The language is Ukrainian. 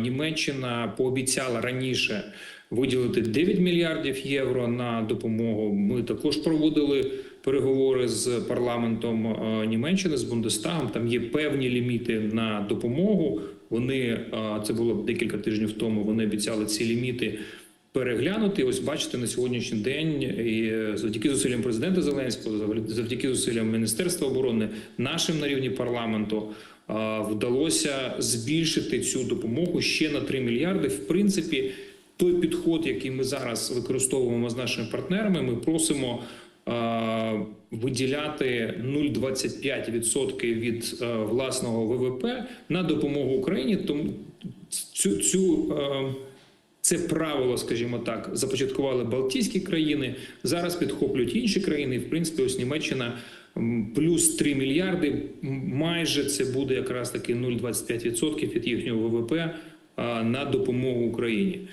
Німеччина пообіцяла раніше виділити 9 мільярдів євро на допомогу. Ми також проводили переговори з парламентом е, Німеччини з Бундестагом. Там є певні ліміти на допомогу. Вони е, це було декілька тижнів тому. Вони обіцяли ці ліміти переглянути. Ось бачите на сьогоднішній день, і завдяки зусиллям президента Зеленського, завдяки зусиллям Міністерства оборони, нашим на рівні парламенту. е, Вдалося збільшити цю допомогу ще на 3 мільярди. В принципі, той підход, який ми зараз використовуємо з нашими партнерами, ми просимо е, виділяти 0,25% від е, власного ВВП на допомогу Україні. Тому цю, цю е, це правило, скажімо так, започаткували Балтійські країни. Зараз підхоплюють інші країни. І, в принципі, ось Німеччина плюс 3 мільярди. Майже це буде якраз таки 0,25% від їхнього ВВП на допомогу Україні.